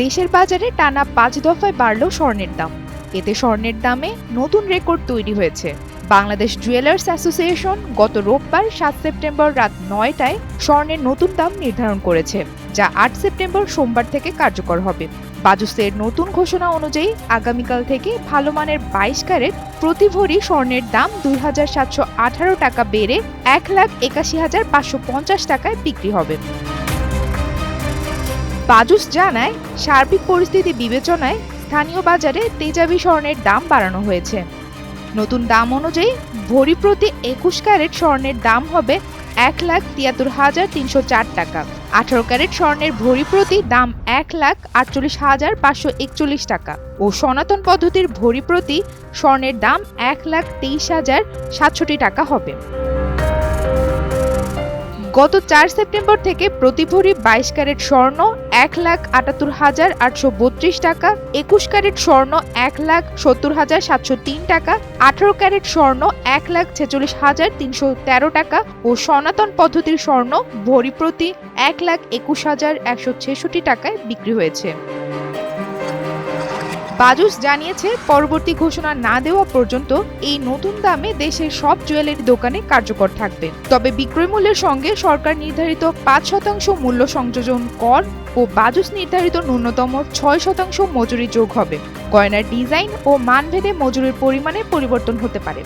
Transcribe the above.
দেশের বাজারে টানা পাঁচ দফায় বাড়ল স্বর্ণের দাম। এতে স্বর্ণের দামে নতুন রেকর্ড তৈরি হয়েছে। বাংলাদেশ জুয়েলার্স অ্যাসোসিয়েশন গত রোববার সাত সেপ্টেম্বর রাত নয়টায় স্বর্ণের নতুন দাম নির্ধারণ করেছে, যা আট সেপ্টেম্বর সোমবার থেকে কার্যকর হবে। বাজুসের নতুন ঘোষণা অনুযায়ী আগামীকাল থেকে ভালো মানের বাইশ ক্যারেট প্রতি ভরি স্বর্ণের দাম দুই হাজার সাতশো আঠারো টাকা বেড়ে এক লাখ একাশি হাজার পাঁচশো পঞ্চাশ টাকায় বিক্রি হবে। বাজুস জানায়, সার্বিক পরিস্থিতি বিবেচনায় স্থানীয় বাজারে তেজাবি স্বর্ণের দাম বাড়ানো হয়েছে। নতুন দাম অনুযায়ী, ভরি প্রতি একুশ ক্যারেট স্বর্ণের দাম হবে এক লাখ তিয়াত্তর হাজার তিনশো চার টাকা। আঠারো ক্যারেট স্বর্ণের ভরি প্রতি দাম এক লাখ আটচল্লিশ হাজার পাঁচশো একচল্লিশ টাকা ও সনাতন পদ্ধতির ভরি প্রতি স্বর্ণের দাম এক লাখ তেইশ হাজার সাতষট্টি টাকা হবে। গত চার সেপ্টেম্বর থেকে প্রতি ভরি বাইশ ক্যারেট স্বর্ণ, এক লাখ আটাত্তর হাজার আটশো বত্রিশ টাকা, একুশ ক্যারেট স্বর্ণ, এক লাখ সত্তর হাজার সাতশো তিন টাকা, আঠারো ক্যারেট স্বর্ণ, এক লাখ ছেচল্লিশ হাজার তিনশো তেরো টাকা ও সনাতন পদ্ধতির স্বর্ণ ভরি প্রতি এক লাখ একুশ হাজার একশো ছেষট্টি টাকায় বিক্রি হয়েছে। বাজুস জানিয়েছে, পরবর্তী ঘোষণা না দেওয়া পর্যন্ত এই নতুন দামে দেশের সব জুয়েলারি দোকানে কার্যকর থাকবে। তবে বিক্রয় মূল্যের সঙ্গে সরকার নির্ধারিত পাঁচ শতাংশ মূল্য সংযোজন কর ও বাজুস নির্ধারিত ন্যূনতম ছয় শতাংশ মজুরি যোগ হবে। গয়নার ডিজাইন ও মানভেদে মজুরির পরিমাণে পরিবর্তন হতে পারে।